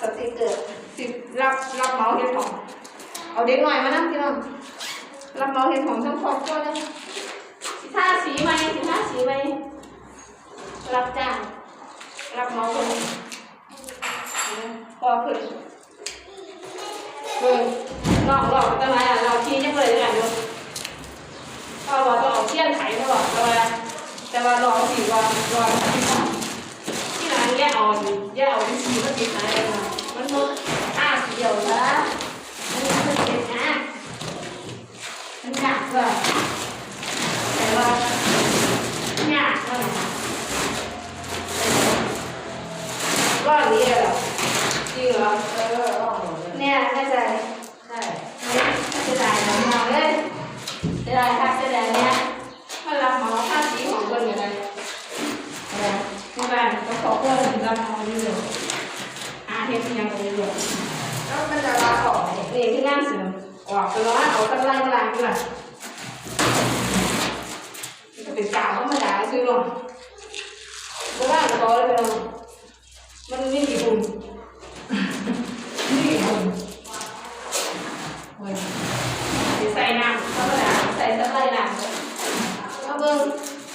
สติกเกอร์สิรับรับเหมาเฮ็ดของเอาเด็กหน่อยมานั่งพี่น้องรับเหมาเฮ็ดของทั้งครอบครัวเลยสิทาสีไหมสิทาสีไหมรับจ้างรับเหมาคนนี้พอเพิ่นเบิ่งนอกรอบตั้งหลายอะเราชี้ยังเลยด้วยกันอยู่เอาว่าต้องเอาเทียนไขมาหรอกแต่ว่าแต่ว่ารอสีรอรอที่ก่อนที่ร้าน แย่เอาแย่เอาที่สีมันติดหายไปมันหมดอ้าเดียวละมันมันเจ็บนะมันหนักเลยแต่ว่าหนักมันว่าอย่างนี้เหรอจริงเหรอ เออออกหมดเลย เนี่ยไม่ใช่ ใช่ ไม่จะได้หนังมองเลยจะได้ค่ะจะได้เนี่ยถ้ารับหมอค่าสีของคนอย่างไรอะไรที่บ้านก็ขอ เพิ่มรับหมออยู่อาเทปยังอยู่แล้วมันจะลาออกไหมนี่ที่งานเสริมออกไปแล้วเอาตั้งไล่มาล้างดีกว่าจะเป็นกาวธรรมดาซื้อลงเพราะว่าเราเลยไปลงมันนี่กี่ปุ่มนี่กี่ปุ่มใส่น้ำธรรมดาใส่ตั้งไล่น้ำเอาเบิ้ง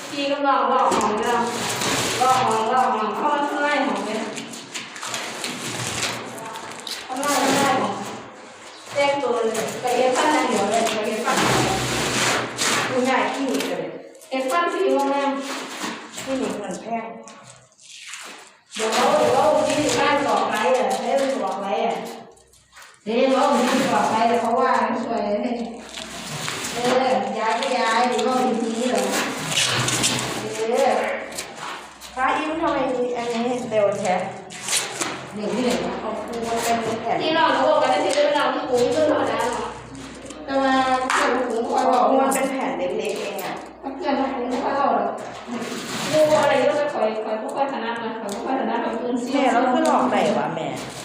พี่ก็ลองลอกของเราลอกของลอกของเข้ามาข้างไล่ของเนี่ยข้างไล่ข้างไล่ของ แจ้งตัวเลยไปเย็บฟันอย่างเดียวเลยไปเย็บฟันคุณยายที่หนีเลยเอ็ดฟันสีโมงแรมที่หนีเหมือนแพงเดี๋ยวเดี๋ยวที่บ้านบอกไรอะเฮ้บอกไรอะเดี๋ยวเราที่บอกไรแต่เขาว่าสวยเลยเออย้ายก็ย้ายเดี๋ยวเราทีนี้เหรอเออพระอิ่มทำไมอันนี้เร็วแท้หนึ่งที่หนึ่งของครูมันเป็นแผ่น ที่เรารู้กันที่เุ้งขึ้นธรรมดาเนาะแต่ว่าเพื่อนกุ้งคอยบอกมัว่านเป็นแผ่นเล็กๆเองอะเพื่อนกุ้งคอยเล่าหรอกดูอะไรก็จะคอยคอยพวกคอยถนัดนะคอยพวกคอยถนัดแบบปืนเสีแม่เราขึ้นหลอกไหนวะแม่ไม่อันนั้นมันไม่